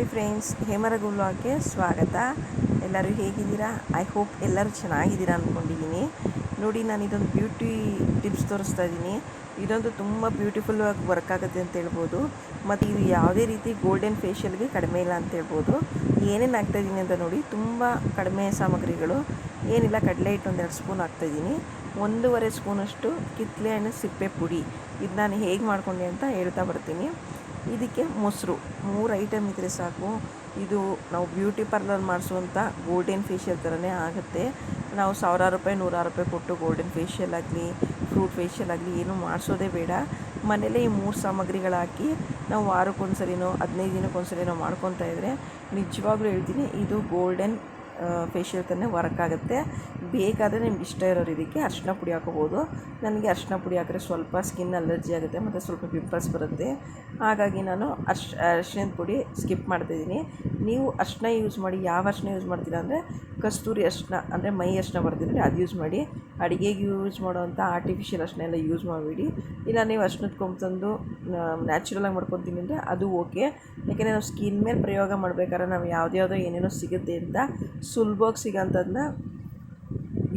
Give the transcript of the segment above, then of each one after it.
Hi friends ಗುಲ್ವಾಕ್ಕೆ ಸ್ವಾಗತ. ಎಲ್ಲರೂ ಹೇಗಿದ್ದೀರಾ? ಐ ಹೋಪ್ ಎಲ್ಲರೂ ಚೆನ್ನಾಗಿದ್ದೀರಾ ಅಂದ್ಕೊಂಡಿದ್ದೀನಿ. ನೋಡಿ, ನಾನು ಇದೊಂದು ಬ್ಯೂಟಿ ಟಿಪ್ಸ್ ತೋರಿಸ್ತಾ ಇದ್ದೀನಿ. ಇದೊಂದು ತುಂಬ ಬ್ಯೂಟಿಫುಲ್ ಆಗಿ ವರ್ಕ್ ಆಗುತ್ತೆ ಅಂತ ಹೇಳ್ಬೋದು. ಮತ್ತು ಇದು ಯಾವುದೇ ರೀತಿ ಗೋಲ್ಡನ್ ಫೇಶಿಯಲ್ಗೆ ಕಡಿಮೆ ಇಲ್ಲ ಅಂತ ಹೇಳ್ಬೋದು. ಏನೇನು ಹಾಕ್ತಾಯಿದ್ದೀನಿ ಅಂತ ನೋಡಿ, ತುಂಬ ಕಡಿಮೆ ಸಾಮಗ್ರಿಗಳು. ಏನಿಲ್ಲ, ಕಡಲೆ ಹಿಟ್ಟು ಒಂದೆರಡು ಸ್ಪೂನ್ ಹಾಕ್ತಾಯಿದ್ದೀನಿ ಒಂದೂವರೆ ಸ್ಪೂನಷ್ಟು ಕಿತ್ತಳೆ ಹಣ್ಣು ಸಿಪ್ಪೆ ಪುಡಿ. ಇದು ನಾನು ಹೇಗೆ ಮಾಡ್ಕೊಂಡೆ ಅಂತ ಹೇಳ್ತಾ ಬರ್ತೀನಿ. ಇದಕ್ಕೆ ಮೊಸರು. ಮೂರು ಐಟಮ್ ಇದ್ದರೆ ಸಾಕು. ಇದು ನಾವು ಬ್ಯೂಟಿ ಪಾರ್ಲರ್ ಮಾಡಿಸುವಂಥ ಗೋಲ್ಡನ್ ಫೇಶಿಯಲ್ ಥರನೇ ಆಗುತ್ತೆ. ನಾವು ಸಾವಿರಾರು ರೂಪಾಯಿ, ನೂರಾರು ರೂಪಾಯಿ ಕೊಟ್ಟು ಗೋಲ್ಡನ್ ಫೇಶಿಯಲ್ ಆಗಲಿ ಫ್ರೂಟ್ ಫೇಶಿಯಲ್ ಆಗಲಿ ಏನೂ ಮಾಡಿಸೋದೇ ಬೇಡ. ಮನೇಲೇ ಈ ಮೂರು ಸಾಮಗ್ರಿಗಳು ಹಾಕಿ ನಾವು ವಾರಕ್ಕೊಂದ್ಸರಿನೋ, ಹದಿನೈದು ದಿನಕ್ಕೊಂದ್ಸರಿನೋ ಮಾಡ್ಕೊತಾ ಇದ್ದರೆ ನಿಜವಾಗ್ಲೂ ಹೇಳ್ತೀನಿ, ಇದು ಗೋಲ್ಡನ್ ಫೇಶಿಯಲ್ ಥರನೇ ವರ್ಕ್ ಆಗುತ್ತೆ. ಬೇಕಾದರೆ ನಿಮ್ಗೆ ಇಷ್ಟ ಇರೋರು ಇದಕ್ಕೆ ಅರ್ಶಿನ ಪುಡಿ ಹಾಕೋಬೋದು ನನಗೆ ಅರ್ಶಿನ ಪುಡಿ ಹಾಕಿದ್ರೆ ಸ್ವಲ್ಪ ಸ್ಕಿನ್ ಅಲರ್ಜಿ ಆಗುತ್ತೆ ಮತ್ತು ಸ್ವಲ್ಪ ಪಿಂಪಲ್ಸ್ ಬರುತ್ತೆ. ಹಾಗಾಗಿ ನಾನು ಅರ್ಶ್ ಅರಿಶಿಣದ ಪುಡಿ ಸ್ಕಿಪ್ ಮಾಡ್ತಾಯಿದ್ದೀನಿ ನೀವು ಅರ್ಶಿನ ಯೂಸ್ ಮಾಡಿ, ಯಾವ ಅರ್ಶಿನ ಯೂಸ್ ಮಾಡ್ತೀರಾ ಅಂದರೆ ಕಸ್ತೂರಿ ಅರ್ಶಿನ ಅಂದರೆ ಮೈ ಅರ್ಶಿನ ಬರ್ತಿದ್ರೆ ಅದು ಯೂಸ್ ಮಾಡಿ. ಅಡುಗೆಗೆ ಯೂಸ್ ಮಾಡೋವಂಥ ಆರ್ಟಿಫಿಷಿಯಲ್ ಅರ್ಶಿನ ಎಲ್ಲ ಯೂಸ್ ಮಾಡಬೇಡಿ. ಇಲ್ಲ ನೀವು ಅರ್ಶಿನದ ಕೊಂಬು ತಂದು ನ್ಯಾಚುರಲಾಗಿ ಮಾಡ್ಕೊತೀನಿ ಅಂದರೆ ಅದು ಓಕೆ ಯಾಕೆಂದರೆ ನಾವು ಸ್ಕಿನ್ ಮೇಲೆ ಪ್ರಯೋಗ ಮಾಡ್ಬೇಕಾದ್ರೆ ನಾವು ಯಾವುದ್ಯಾವುದೋ ಏನೇನೋ ಸಿಗುತ್ತೆ ಅಂತ ಸುಲಭವಾಗಿ ಸಿಗೋಂಥದ್ದನ್ನ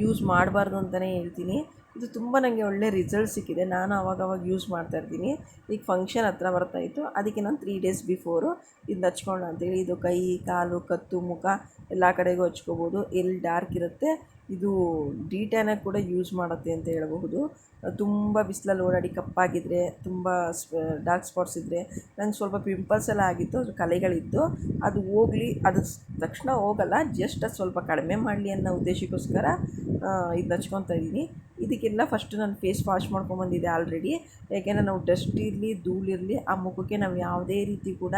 ಯೂಸ್ ಮಾಡಬಾರ್ದು ಅಂತಲೇ ಹೇಳ್ತೀನಿ. ಇದು ತುಂಬ ನನಗೆ ಒಳ್ಳೆ ರಿಸಲ್ಟ್ ಸಿಕ್ಕಿದೆ. ನಾನು ಅವಾಗವಾಗ ಯೂಸ್ ಮಾಡ್ತಾ ಇರ್ತೀನಿ. ಈಗ ಫಂಕ್ಷನ್ ಹತ್ರ ಬರ್ತಾಯಿತ್ತು ಅದಕ್ಕೆ ನಾನು ತ್ರೀ ಡೇಸ್ ಬಿಫೋರು ಇದನ್ನ ಹಚ್ಕೊಳ್ಳೋಣ ಅಂತೇಳಿ ಇದು ಕೈ, ಕಾಲು, ಕತ್ತು, ಮುಖ ಎಲ್ಲ ಕಡೆಗೂ ಹಚ್ಕೋಬೋದು. ಎಲ್ಲಿ ಡಾರ್ಕ್ ಇರುತ್ತೆ, ಇದು ಡಿ ಕೂಡ ಯೂಸ್ ಮಾಡುತ್ತೆ ಅಂತ ಹೇಳಬಹುದು. ತುಂಬ ಬಿಸಿಲಲ್ಲಿ ಓಡಾಡಿ ಕಪ್ಪಾಗಿದ್ದರೆ ತುಂಬ ಡಾರ್ಕ್ ಸ್ಪಾಟ್ಸ್ ಇದ್ದರೆ ನಂಗೆ ಸ್ವಲ್ಪ ಪಿಂಪಲ್ಸ್ ಎಲ್ಲ ಆಗಿತ್ತು, ಅದು ಕಲೆಗಳಿತ್ತು. ಅದು ಹೋಗಲಿ, ಅದು ತಕ್ಷಣ ಹೋಗಲ್ಲ ಜಸ್ಟ್ ಅದು ಸ್ವಲ್ಪ ಕಡಿಮೆ ಮಾಡಲಿ ಅನ್ನೋ ಉದ್ದೇಶಕ್ಕೋಸ್ಕರ ಇದು ಹಚ್ಕೊತಾ ಇದ್ದೀನಿ. ಇದಕ್ಕೆಲ್ಲ ಫಸ್ಟು ನಾನು ಫೇಸ್ ವಾಶ್ ಮಾಡ್ಕೊಂಬಂದಿದ್ದೆ ಆಲ್ರೆಡಿ ಯಾಕೆಂದರೆ ನಾವು ಡಸ್ಟ್ ಇರಲಿ ಧೂಳಿರಲಿ ಆ ಮುಖಕ್ಕೆ ನಾವು ಯಾವುದೇ ರೀತಿ ಕೂಡ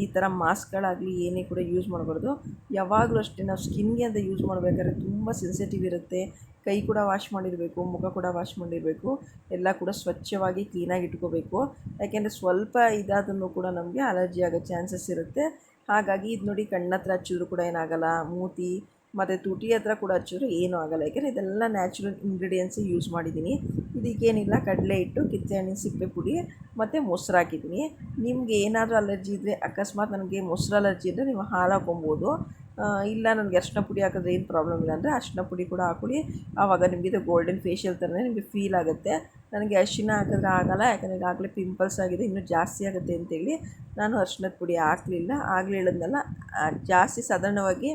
ಈ ಥರ ಮಾಸ್ಕ್ಗಳಾಗಲಿ ಏನೇ ಕೂಡ ಯೂಸ್ ಮಾಡಬಾರ್ದು. ಯಾವಾಗಲೂ ಅಷ್ಟೇ, ನಾವು ಸ್ಕಿನ್ಗೆ ಅಂತ ಯೂಸ್ ಮಾಡಬೇಕಾದ್ರೆ ತುಂಬ ಸೆನ್ಸಿಟಿವ್ ಇರುತ್ತೆ. ಕೈ ಕೂಡ ವಾಶ್ ಮಾಡಿರಬೇಕು, ಮುಖ ಕೂಡ ವಾಶ್ ಮಾಡಿರಬೇಕು, ಎಲ್ಲ ಕೂಡ ಸ್ವಚ್ಛವಾಗಿ ಕ್ಲೀನಾಗಿ ಇಟ್ಕೋಬೇಕು. ಯಾಕೆಂದರೆ ಸ್ವಲ್ಪ ಇದಾದನ್ನು ಕೂಡ ನಮಗೆ ಅಲರ್ಜಿ ಆಗೋ ಚಾನ್ಸಸ್ ಇರುತ್ತೆ. ಹಾಗಾಗಿ ಇದು ನೋಡಿ ಕಣ್ಣ ಹತ್ರ ಹಚ್ಚಿದ್ರು ಕೂಡ ಏನಾಗಲ್ಲ, ಮೂತಿ ಮತ್ತು ತುಟಿ ಹತ್ರ ಕೂಡ ಹಚ್ಚಿದ್ರು ಏನೂ ಆಗಲ್ಲ. ಯಾಕೆಂದರೆ ಇದೆಲ್ಲ ನ್ಯಾಚುರಲ್ ಇಂಗ್ರೀಡಿಯೆಂಟ್ಸ್ ಯೂಸ್ ಮಾಡಿದ್ದೀನಿ. ಇದಕ್ಕೇನಿಲ್ಲ, ಕಡಲೆ ಹಿಟ್ಟು ಕಿತ್ತೆಹಣ್ಣಿನ ಸಿಪ್ಪೆ ಪುಡಿ ಮತ್ತು ಮೊಸರು ಹಾಕಿದ್ದೀನಿ. ನಿಮಗೆ ಏನಾದರೂ ಅಲರ್ಜಿ ಇದ್ದರೆ ಅಕಸ್ಮಾತ್ ನನಗೆ ಮೊಸರು ಅಲರ್ಜಿ ಇದ್ದರೆ ನೀವು ಹಾಲು ಇಲ್ಲ, ನನಗೆ ಅರಿಶಿನ ಪುಡಿ ಹಾಕಿದ್ರೆ ಏನು ಪ್ರಾಬ್ಲಮ್ ಇಲ್ಲ ಅಂದರೆ ಅರಿಶಿನ ಪುಡಿ ಕೂಡ ಹಾಕೊಳ್ಳಿ ಆವಾಗ ನಿಮಗೆ ಇದು ಗೋಲ್ಡನ್ ಫೇಶಿಯಲ್ ಥರನೇ ನಿಮಗೆ ಫೀಲ್ ಆಗುತ್ತೆ. ನನಗೆ ಅರಿಶಿನ ಹಾಕಿದ್ರೆ ಆಗಲ್ಲ, ಯಾಕಂದರೆ ಈಗಾಗಲೇ ಪಿಂಪಲ್ಸ್ ಆಗಿದೆ, ಇನ್ನೂ ಜಾಸ್ತಿ ಆಗುತ್ತೆ ಅಂತೇಳಿ ನಾನು ಅರಿಶಿನದ ಪುಡಿ ಹಾಕಲಿಲ್ಲ. ಆಗಲೇ ಹೇಳಿದ್ನಲ್ಲ ಜಾಸ್ತಿ ಸಾಧಾರಣವಾಗಿ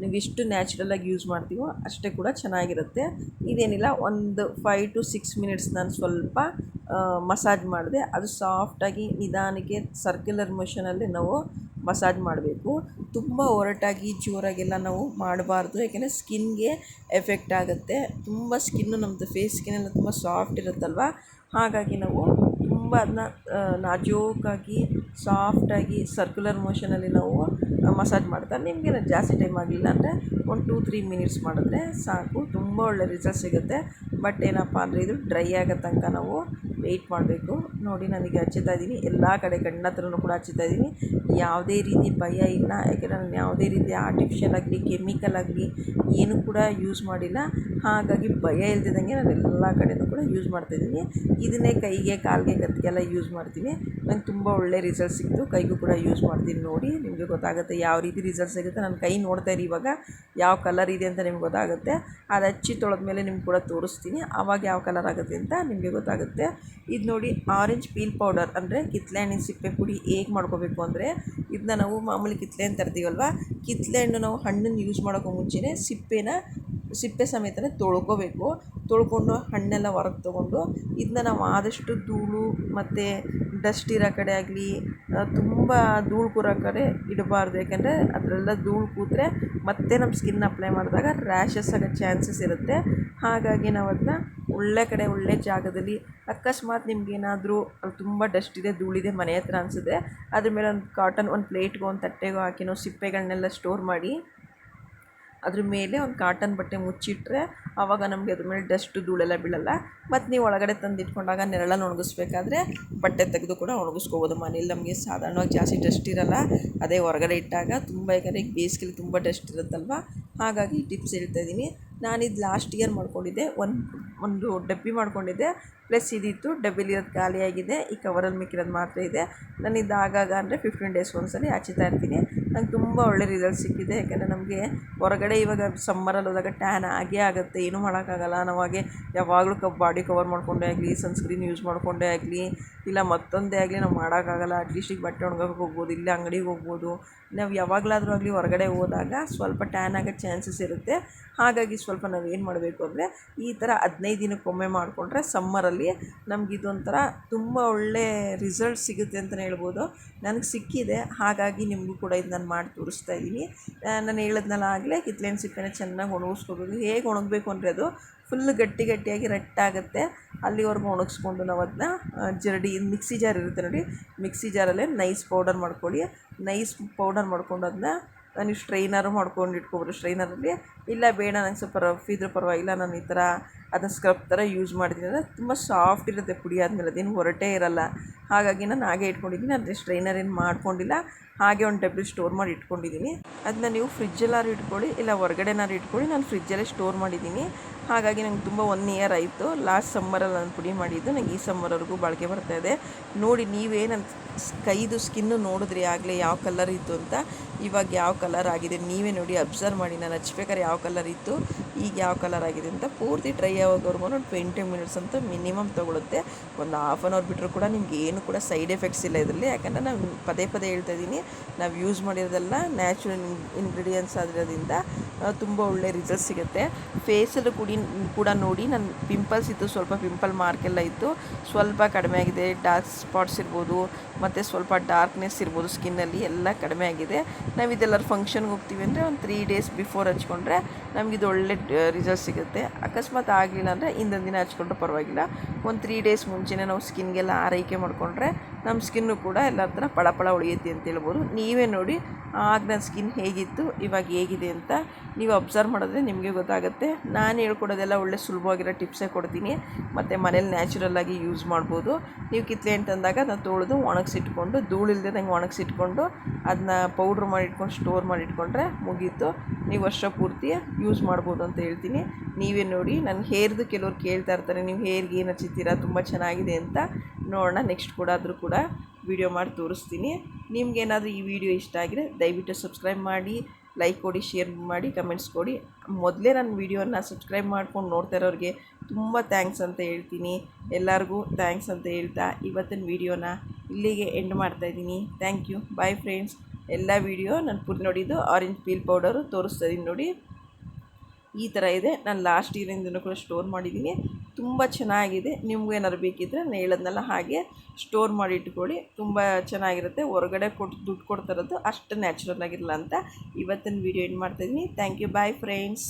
ನೀವು ಎಷ್ಟು ನ್ಯಾಚುರಲಾಗಿ ಯೂಸ್ ಮಾಡ್ತೀವೋ ಅಷ್ಟೇ ಕೂಡ ಚೆನ್ನಾಗಿರುತ್ತೆ. ಇದೇನಿಲ್ಲ, ಒಂದು ಫೈವ್ ಟು ಸಿಕ್ಸ್ ಮಿನಿಟ್ಸ್ ನಾನು ಸ್ವಲ್ಪ ಮಸಾಜ್ ಮಾಡಿದೆ ಅದು ಸಾಫ್ಟಾಗಿ ನಿಧಾನಕ್ಕೆ ಸರ್ಕ್ಯುಲರ್ ಮೋಷನಲ್ಲಿ ನಾವು ಮಸಾಜ್ ಮಾಡಬೇಕು. ತುಂಬ ಒರಟಾಗಿ ಜೋರಾಗೆಲ್ಲ ನಾವು ಮಾಡಬಾರ್ದು, ಯಾಕೆಂದರೆ ಸ್ಕಿನ್ಗೆ ಎಫೆಕ್ಟ್ ಆಗುತ್ತೆ. ತುಂಬ ಸ್ಕಿನ್ನು ನಮ್ಮದು ಫೇಸ್ ಸ್ಕಿನ್ನೆಲ್ಲ ತುಂಬ ಸಾಫ್ಟ್ ಇರುತ್ತಲ್ವ? ಹಾಗಾಗಿ ನಾವು ತುಂಬ ಅದನ್ನ ನಾಜೋಕಾಗಿ ಸಾಫ್ಟಾಗಿ ಸರ್ಕ್ಯುಲರ್ ಮೋಷನಲ್ಲಿ ನಾವು ಮಸಾಜ್ ಮಾಡ್ತಾ ನಿಮಗೆ ಜಾಸ್ತಿ ಟೈಮ್ ಆಗಲಿಲ್ಲ ಅಂದರೆ ಒಂದು ಟೂ ತ್ರೀ ಮಿನಿಟ್ಸ್ ಮಾಡಿದ್ರೆ ಸಾಕು. ತುಂಬ ಒಳ್ಳೆ ರಿಸಲ್ಟ್ ಸಿಗುತ್ತೆ. ಬಟ್ ಏನಪ್ಪ ಅಂದರೆ ಇದು ಡ್ರೈ ಆಗೋ ತನಕ ನಾವು ವೆಯ್ಟ್ ಮಾಡಬೇಕು. ನೋಡಿ ನನಗೆ ಹಚ್ಚುತ್ತಾ ಇದ್ದೀನಿ. ಎಲ್ಲ ಕಡೆ ಕಣ್ಣ ಹತ್ರನೂ ಕೂಡ ಹಚ್ಚುತ್ತಾ ಇದ್ದೀನಿ. ಯಾವುದೇ ರೀತಿ ಭಯ ಇಲ್ಲ. ಯಾಕೆಂದರೆ ನಾನು ಯಾವುದೇ ರೀತಿ ಆರ್ಟಿಫಿಷಿಯಲ್ ಆಗಲಿ ಕೆಮಿಕಲ್ ಆಗಲಿ ಏನೂ ಕೂಡ ಯೂಸ್ ಮಾಡಿಲ್ಲ. ಹಾಗಾಗಿ ಭಯ ಇಲ್ದಿದ್ದಂಗೆ ನಾನು ಎಲ್ಲ ಕಡೆಯೂ ಕೂಡ ಯೂಸ್ ಮಾಡ್ತಾಯಿದ್ದೀನಿ ಇದನ್ನೇ ಕೈಗೆ, ಕಾಲಿಗೆ ಕತ್ತಿಗೆಲ್ಲ ಯೂಸ್ ಮಾಡ್ತೀನಿ. ನಂಗೆ ತುಂಬ ಒಳ್ಳೆ ರಿಸಲ್ಟ್ ಸಿಕ್ತು ಕೈಗೂ ಕೂಡ ಯೂಸ್ ಮಾಡ್ತೀನಿ ನೋಡಿ. ನಿಮಗೆ ಗೊತ್ತಾಗುತ್ತೆ ಯಾವ ರೀತಿ ರಿಸಲ್ಟ್ ಸಿಗುತ್ತೆ. ನನ್ನ ಕೈ ನೋಡ್ತಾ ಇರಿ ಇವಾಗ. ಯಾವ ಕಲರ್ ಇದೆ ಅಂತ ನಿಮ್ಗೆ ಗೊತ್ತಾಗುತ್ತೆ. ಅದು ಹಚ್ಚಿ ತೊಳೆದ್ಮೇಲೆ ನಿಮ್ಗೆ ಕೂಡ ತೋರಿಸ್ತೀನಿ. ಆವಾಗ ಯಾವ ಕಲರ್ ಆಗುತ್ತೆ ಅಂತ ನಿಮಗೆ ಗೊತ್ತಾಗುತ್ತೆ. ಇದು ನೋಡಿ ಆರೆಂಜ್ ಪೀಲ್ ಪೌಡರ್ ಅಂದರೆ ಕಿತ್ಲೆ ಹಣ್ಣಿನ ಸಿಪ್ಪೆ ಪುಡಿ ಹೇಗೆ ಮಾಡ್ಕೋಬೇಕು ಅಂದರೆ ಇದನ್ನ ನಾವು ಮಾಮೂಲಿ ಕಿತ್ಲೆ ಹಣ್ಣು ತರ್ತೀವಲ್ವ? ಕಿತ್ಲೆ ಹಣ್ಣು ನಾವು ಹಣ್ಣನ್ನು ಯೂಸ್ ಮಾಡೋಕ್ಕೂ ಮುಂಚೆನೇ ಸಿಪ್ಪೆನ, ಸಿಪ್ಪೆ ಸಮೇತನೇ ತೊಳ್ಕೊಬೇಕು. ತೊಳ್ಕೊಂಡು ಹಣ್ಣೆಲ್ಲ ಹೊರಗೆ ತೊಗೊಂಡು ಇದನ್ನ ನಾವು ಆದಷ್ಟು ಧೂಳು ಮತ್ತು ಡಸ್ಟ್ ಇರೋ ಕಡೆ ಆಗಲಿ ತುಂಬ ಧೂಳು ಕೂರೋ ಕಡೆ ಇಡಬಾರ್ದು. ಯಾಕೆಂದರೆ ಅದರೆಲ್ಲ ಧೂಳು ಕೂತ್ರೆ ಮತ್ತೆ ನಮ್ಮ ಸ್ಕಿನ್ ಅಪ್ಲೈ ಮಾಡಿದಾಗ ರ್ಯಾಷಸ್ ಆಗೋ ಚಾನ್ಸಸ್ ಇರುತ್ತೆ. ಹಾಗಾಗಿ ನಾವು ಅದನ್ನ ಒಳ್ಳೆ ಕಡೆ, ಒಳ್ಳೆ ಜಾಗದಲ್ಲಿ ಅಕಸ್ಮಾತ್ ನಿಮ್ಗೇನಾದರೂ ಅಲ್ಲಿ ತುಂಬ ಡಸ್ಟ್ ಇದೆ ಧೂಳಿದೆ ಮನೆ ಹತ್ರ ಅನಿಸಿದ್ರೆ ಅದ್ರ ಮೇಲೆ ಒಂದು ಕಾಟನ್ ಒಂದು ಪ್ಲೇಟ್ಗೋ ಒಂದು ತಟ್ಟೆಗೋ ಹಾಕಿನೋ ಸಿಪ್ಪೆಗಳನ್ನೆಲ್ಲ ಸ್ಟೋರ್ ಮಾಡಿ ಅದ್ರ ಮೇಲೆ ಒಂದು ಕಾಟನ್ ಬಟ್ಟೆ ಮುಚ್ಚಿಟ್ರೆ ಆವಾಗ ನಮಗೆ ಅದ್ರ ಮೇಲೆ ಡಸ್ಟ್, ಧೂಳೆಲ್ಲ ಬೀಳಲ್ಲ. ಮತ್ತು ನೀವು ಒಳಗಡೆ ತಂದಿಟ್ಕೊಂಡಾಗ ನೆರಳನ್ನು ಒಣಗಿಸ್ಬೇಕಾದ್ರೆ ಬಟ್ಟೆ ತೆಗೆದು ಕೂಡ ಒಣಗಿಸ್ಕೋಬೋದು. ಮನೇಲಿ ನಮಗೆ ಸಾಧಾರಣವಾಗಿ ಜಾಸ್ತಿ ಡಸ್ಟ್ ಇರಲ್ಲ. ಅದೇ ಹೊರಗಡೆ ಇಟ್ಟಾಗ ತುಂಬ ಯಾಕಂದರೆ ಈಗ ಬೇಸಿಗೆಲಿ ತುಂಬ ಡಸ್ಟ್ ಇರುತ್ತಲ್ವ? ಹಾಗಾಗಿ ಟಿಪ್ಸ್ ಹೇಳ್ತಾ ಇದ್ದೀನಿ. ನಾನಿದು ಲಾಸ್ಟ್ ಇಯರ್ ಮಾಡ್ಕೊಂಡಿದ್ದೆ. ಒಂದು ಒಂದು ಡಬ್ಬಿ ಮಾಡ್ಕೊಂಡಿದ್ದೆ. ಪ್ಲಸ್ ಇದಿತ್ತು ಡಬ್ಬಿಲಿರೋದು ಖಾಲಿಯಾಗಿದೆ ಈ ಕವರಲ್ಲಿ ಮಿಕ್ಕಿರೋದು ಮಾತ್ರ ಇದೆ. ನಾನು ಆಗಾಗ ಅಂದರೆ ಫಿಫ್ಟೀನ್ ಡೇಸ್ ಒಂದ್ಸಲಿ ಹಚ್ಚುತ್ತಾ ಇರ್ತೀನಿ. ನಂಗೆ ತುಂಬ ಒಳ್ಳೆ ರಿಸಲ್ಟ್ ಸಿಕ್ಕಿದೆ. ಯಾಕಂದರೆ ನಮಗೆ ಹೊರಗಡೆ ಇವಾಗ ಸಮ್ಮರಲ್ಲಿ ಹೋದಾಗ ಟ್ಯಾನ್ ಆಗೇ ಆಗುತ್ತೆ. ಏನೂ ಮಾಡೋಕ್ಕಾಗಲ್ಲ. ಹಾಗೆ ಯಾವಾಗಲೂ ಕ ಬಾಡಿ ಕವರ್ ಮಾಡಿಕೊಂಡೇ ಆಗಲಿ ಸನ್ಸ್ಕ್ರೀನ್ ಯೂಸ್ ಮಾಡಿಕೊಂಡೇ ಆಗಲಿ, ಇಲ್ಲ ಮತ್ತೊಂದೇ ಆಗಲಿ ನಾವು ಮಾಡೋಕ್ಕಾಗಲ್ಲ. ಅಟ್ಲೀಸ್ಟ್ ಈಗ ಬಟ್ಟೆ ಒಣಗಕ್ಕೆ ಹೋಗ್ಬೋದು, ಇಲ್ಲೇ ಅಂಗಡಿಗೆ ಹೋಗ್ಬೋದು. ನಾವು ಯಾವಾಗಲಾದರೂ ಆಗಲಿ ಹೊರಗಡೆ ಹೋದಾಗ ಸ್ವಲ್ಪ ಟ್ಯಾನ್ ಆಗೋ ಚಾನ್ಸಸ್ ಇರುತ್ತೆ. ಹಾಗಾಗಿ ಸ್ವಲ್ಪ ನಾವು ಏನು ಮಾಡಬೇಕು ಅಂದರೆ ಈ ಥರ ಹದಿನೈದು ದಿನಕ್ಕೊಮ್ಮೆ ಮಾಡಿಕೊಂಡ್ರೆ ಸಮ್ಮರಲ್ಲಿ ನಮ್ಗೆ ಇದೊಂಥರ ತುಂಬ ಒಳ್ಳೆ ರಿಸಲ್ಟ್ ಸಿಗುತ್ತೆ ಅಂತಲೇ ಹೇಳ್ಬೋದು. ನನಗೆ ಸಿಕ್ಕಿದೆ, ಹಾಗಾಗಿ ನಿಮಗೂ ಕೂಡ ಇದು ನಾನು ಮಾಡಿ ತೋರಿಸ್ತಾ ಇದ್ದೀನಿ. ನಾನು ಹೇಳಿದ್ನಲ್ಲ ಆಗಲೇ ಕಿತ್ಲೇನ ಸಿಪ್ಪೆನ ಚೆನ್ನಾಗಿ ಒಣಗಿಸ್ಕೋಬೇಕು. ಹೇಗೆ ಒಣಗಬೇಕು ಅಂದರೆ ಅದು ಫುಲ್ ಗಟ್ಟಿ ಗಟ್ಟಿಯಾಗಿ ರಟ್ಟಾಗುತ್ತೆ. ಅಲ್ಲಿವರೆಗೂ ಒಣಗಿಸ್ಕೊಂಡು ನಾವು ಅದನ್ನ ಜರಡಿ ಮಿಕ್ಸಿ ಜಾರ್ ಇರುತ್ತೆ ನೋಡಿ, ಮಿಕ್ಸಿ ಜಾರಲ್ಲೇ ನೈಸ್ ಪೌಡರ್ ಮಾಡ್ಕೊಳ್ಳಿ. ನೈಸ್ ಪೌಡರ್ ಮಾಡ್ಕೊಂಡು ಅದನ್ನ ನೀವು ಸ್ಟ್ರೈನರ್ ಮಾಡ್ಕೊಂಡು ಇಟ್ಕೊಬೋದು ಸ್ಟ್ರೈನರಲ್ಲಿ ಇಲ್ಲ, ಬೇಡ, ನಂಗೆ ಸ್ವಲ್ಪ ರಫ್ ಇದ್ರೂ ಪರವಾಗಿಲ್ಲ, ನಾನು ಈ ಥರ ಅದನ್ನ ಸ್ಕ್ರಬ್ ಥರ ಯೂಸ್ ಮಾಡ್ತೀನಿ. ಅಂದರೆ ತುಂಬ ಸಾಫ್ಟ್ ಇರುತ್ತೆ ಪುಡಿ ಆದಮೇಲೆ, ಅದೇನು ಹೊರಟೇ ಇರಲ್ಲ. ಹಾಗಾಗಿ ನಾನು ಹಾಗೆ ಇಟ್ಕೊಂಡಿದ್ದೀನಿ. ಅಂದರೆ ಸ್ಟ್ರೈನರ್ ಏನು ಮಾಡ್ಕೊಂಡಿಲ್ಲ. ಹಾಗೆ ಒಂದು ಡಬ್ಬಿ ಸ್ಟೋರ್ ಮಾಡಿ ಇಟ್ಕೊಂಡಿದ್ದೀನಿ. ಅದನ್ನ ನೀವು ಫ್ರಿಜ್ಜಲ್ಲಾದ್ರು ಇಟ್ಕೊಳ್ಳಿ, ಇಲ್ಲ ಹೊರಗಡೆನಾದ್ರು ಇಟ್ಕೊಳ್ಳಿ. ನಾನು ಫ್ರಿಜ್ಜಲ್ಲೇ ಸ್ಟೋರ್ ಮಾಡಿದ್ದೀನಿ. ಹಾಗಾಗಿ ನಂಗೆ ತುಂಬ ಒನ್ ಇಯರ್ ಆಯಿತು. ಲಾಸ್ಟ್ ಸಮ್ಮರಲ್ಲಿ ನಾನು ಪುಡಿ ಮಾಡಿದ್ದು. ನನಗೆ ಈ ಸಮ್ಮರ್ವರೆಗೂ ಬಾಳಿಕೆ ಬರ್ತಾಯಿದೆ ನೋಡಿ, ನೀವೇ ನನ್ನ ಕೈದು ಸ್ಕಿನ್ನು ನೋಡಿದ್ರಿ ಆಗಲೇ ಯಾವ ಕಲರ್ ಇತ್ತು ಅಂತ. ಇವಾಗ ಯಾವ ಕಲರ್ ಆಗಿದೆ ನೀವೇ ನೋಡಿ ಅಬ್ಸರ್ವ್ ಮಾಡಿ. ನಾನು ಹಚ್ಬೇಕಾದ್ರೆ ಯಾವ ಕಲರ್ ಇತ್ತು, ಈಗ ಯಾವ ಕಲರ್ ಆಗಿದೆ ಅಂತ ಪೂರ್ತಿ ಡ್ರೈ ಆಗೋವರೆಗೂ ಒಂದು ಟ್ವೆಂಟಿ ಮಿನಿಟ್ಸ್ ಅಂತ ಮಿನಿಮಮ್ ತೊಗೊಳುತ್ತೆ. ಒಂದು ಹಾಫ್ ಆನ್ ಅವರ್ ಬಿಟ್ಟರು ಕೂಡ ನಿಮ್ಗೆ ಏನು ಕೂಡ ಸೈಡ್ ಎಫೆಕ್ಟ್ಸ್ ಇಲ್ಲ ಇದರಲ್ಲಿ. ಯಾಕಂದರೆ ನಾನು ಪದೇ ಪದೇ ಹೇಳ್ತಾ ಇದ್ದೀನಿ, ನಾವು ಯೂಸ್ ಮಾಡಿರೋದೆಲ್ಲ ನ್ಯಾಚುರಲ್ ಇಂಗ್ರೀಡಿಯೆಂಟ್ಸ್ ಆಗಿರೋದ್ರಿಂದ ತುಂಬ ಒಳ್ಳೆ ರಿಸಲ್ಟ್ ಸಿಗುತ್ತೆ. ಫೇಸಲ್ಲೂ ಕೂಡಿ, ಕೂಡ ನೋಡಿ ನನ್ನ ಪಿಂಪಲ್ಸ್ ಇತ್ತು, ಸ್ವಲ್ಪ ಪಿಂಪಲ್ ಮಾರ್ಕ್ ಎಲ್ಲ ಇತ್ತು. ಸ್ವಲ್ಪ ಕಡಿಮೆ ಆಗಿದೆ ಡಾರ್ಕ್ ಸ್ಪಾಟ್ಸ್ ಇರ್ಬೋದು, ಮತ್ತು ಸ್ವಲ್ಪ ಡಾರ್ಕ್ನೆಸ್ ಇರ್ಬೋದು ಸ್ಕಿನ್ನಲ್ಲಿ ಎಲ್ಲ ಕಡಿಮೆ ಆಗಿದೆ. ನಾವು ಇದೆಲ್ಲರೂ ಫಂಕ್ಷನ್ಗೆ ಹೋಗ್ತೀವಿ ಅಂದರೆ ಒಂದು ತ್ರೀ ಡೇಸ್ ಬಿಫೋರ್ ಹಚ್ಕೊಂಡ್ರೆ ನಮ್ಗೆ ಇದು ಒಳ್ಳೆ ರಿಸಲ್ಟ್ ಸಿಗುತ್ತೆ. ಅಕಸ್ಮಾತ್ ಆಗಲಿಲ್ಲ ಅಂದರೆ ಇಂದಿನ ದಿನ ಹಚ್ಕೊಂಡ್ರೆ ಪರವಾಗಿಲ್ಲ. ಒಂದು ತ್ರೀ ಡೇಸ್ ಮುಂಚೆನೇ ನಾವು ಸ್ಕಿನ್ಗೆಲ್ಲ ಆರೈಕೆ ಮಾಡಿಕೊಂಡ್ರೆ ನಮ್ಮ ಸ್ಕಿನ್ನು ಕೂಡ ಎಲ್ಲ ಥರ ಪಳ ಪಳ ಉಳಿಯುತ್ತೆ ಅಂತ ಹೇಳ್ಬೋದು. ನೀವೇ ನೋಡಿ ಆಗ ನನ್ನ ಸ್ಕಿನ್ ಹೇಗಿತ್ತು, ಇವಾಗ ಹೇಗಿದೆ ಅಂತ ನೀವು ಅಬ್ಸರ್ವ್ ಮಾಡಿದ್ರೆ ನಿಮಗೆ ಗೊತ್ತಾಗುತ್ತೆ. ನಾನು ಹೇಳ್ಕೊಡೋದೆಲ್ಲ ಒಳ್ಳೆ ಸುಲಭವಾಗಿರೋ ಟಿಪ್ಸೇ ಕೊಡ್ತೀನಿ. ಮತ್ತು ಮನೇಲಿ ನ್ಯಾಚುರಲ್ಲಾಗಿ ಯೂಸ್ ಮಾಡ್ಬೋದು. ನೀವು ಕಿತ್ಲೆ ಅಂತಂದಾಗ ಅದನ್ನ ತೊಳೆದು ಒಣಗಿಸಿಟ್ಕೊಂಡು ಧೂಳಿಲ್ದಂಗೆ ಒಣಗಿಸಿಟ್ಕೊಂಡು, ಅದನ್ನ ಪೌಡ್ರ್ ಮಾಡಿಟ್ಕೊಂಡು ಸ್ಟೋರ್ ಮಾಡಿಟ್ಕೊಂಡ್ರೆ ಮುಗೀತು. ನೀವು ವರ್ಷ ಪೂರ್ತಿ ಯೂಸ್ ಮಾಡ್ಬೋದು ಅಂತ ಹೇಳ್ತೀನಿ. ನೀವೇ ನೋಡಿ ನನ್ನ ಹೇರ್ದು ಕೆಲವ್ರು ಕೇಳ್ತಾ ಇರ್ತಾರೆ, ನೀವು ಹೇರ್ಗೆ ಏನು ಹಚ್ಚಿತ್ತೀರಾ ತುಂಬ ಚೆನ್ನಾಗಿದೆ ಅಂತ ನೋಡೋಣ. ನೆಕ್ಸ್ಟ್ ಕೂಡ ಆದರೂ ಕೂಡ ವಿಡಿಯೋ ಮಾಡಿ ತೋರಿಸ್ತೀನಿ. ನಿಮಗೇನಾದರೂ ಈ ವಿಡಿಯೋ ಇಷ್ಟ ಆಗಿದೆ ದಯವಿಟ್ಟು ಸಬ್ಸ್ಕ್ರೈಬ್ ಮಾಡಿ ಲೈಕ್ ಕೊಡಿ ಶೇರ್ ಮಾಡಿ ಕಮೆಂಟ್ಸ್ ಕೊಡಿ. ಮೊದಲೇ ನನ್ನ ವಿಡಿಯೋನ ಸಬ್ಸ್ಕ್ರೈಬ್ ಮಾಡ್ಕೊಂಡು ನೋಡ್ತಾ ಇರೋರಿಗೆ ತುಂಬ ಥ್ಯಾಂಕ್ಸ್ ಅಂತ ಹೇಳ್ತೀನಿ. ಎಲ್ಲರಿಗೂ ಥ್ಯಾಂಕ್ಸ್ ಅಂತ ಹೇಳ್ತಾ ಇವತ್ತಿನ ವೀಡಿಯೋನ ಇಲ್ಲಿಗೆ ಎಂಡ್ ಮಾಡ್ತಾಯಿದ್ದೀನಿ ಥ್ಯಾಂಕ್ ಯು ಬಾಯ್ ಫ್ರೆಂಡ್ಸ್ ಎಲ್ಲ ವೀಡಿಯೋ ನಾನು ಪೂರ್ತಿ ನೋಡಿದ್ದು ಆರೆಂಜ್ ಪೀಲ್ ಪೌಡರು ತೋರಿಸ್ತಾ ಇದೀನಿ ನೋಡಿ. ಈ ಥರ ಇದೆ. ನಾನು ಲಾಸ್ಟ್ ಇಯರಿಂದನೂ ಕೂಡ ಸ್ಟೋರ್ ಮಾಡಿದ್ದೀನಿ. ತುಂಬ ಚೆನ್ನಾಗಿದೆ. ನಿಮಗೇನಾದ್ರು ಬೇಕಿದ್ದರೆ ನಾನು ಹೇಳೋದ್ನೆಲ್ಲ ಹಾಗೆ ಸ್ಟೋರ್ ಮಾಡಿ ಇಟ್ಕೊಳ್ಳಿ. ತುಂಬ ಚೆನ್ನಾಗಿರುತ್ತೆ. ಹೊರಗಡೆ ಕೊಟ್ಟು ದುಡ್ಡು ಕೊಡ್ತಾರದ್ದು ಅಷ್ಟು ನ್ಯಾಚುರಲ್ ಆಗಿರಲ್ಲ ಅಂತ ಇವತ್ತಿನ ವೀಡಿಯೋ ಏನು ಮಾಡ್ತಾಯಿದ್ದೀನಿ ಥ್ಯಾಂಕ್ ಯು ಬಾಯ್ ಫ್ರೆಂಡ್ಸ್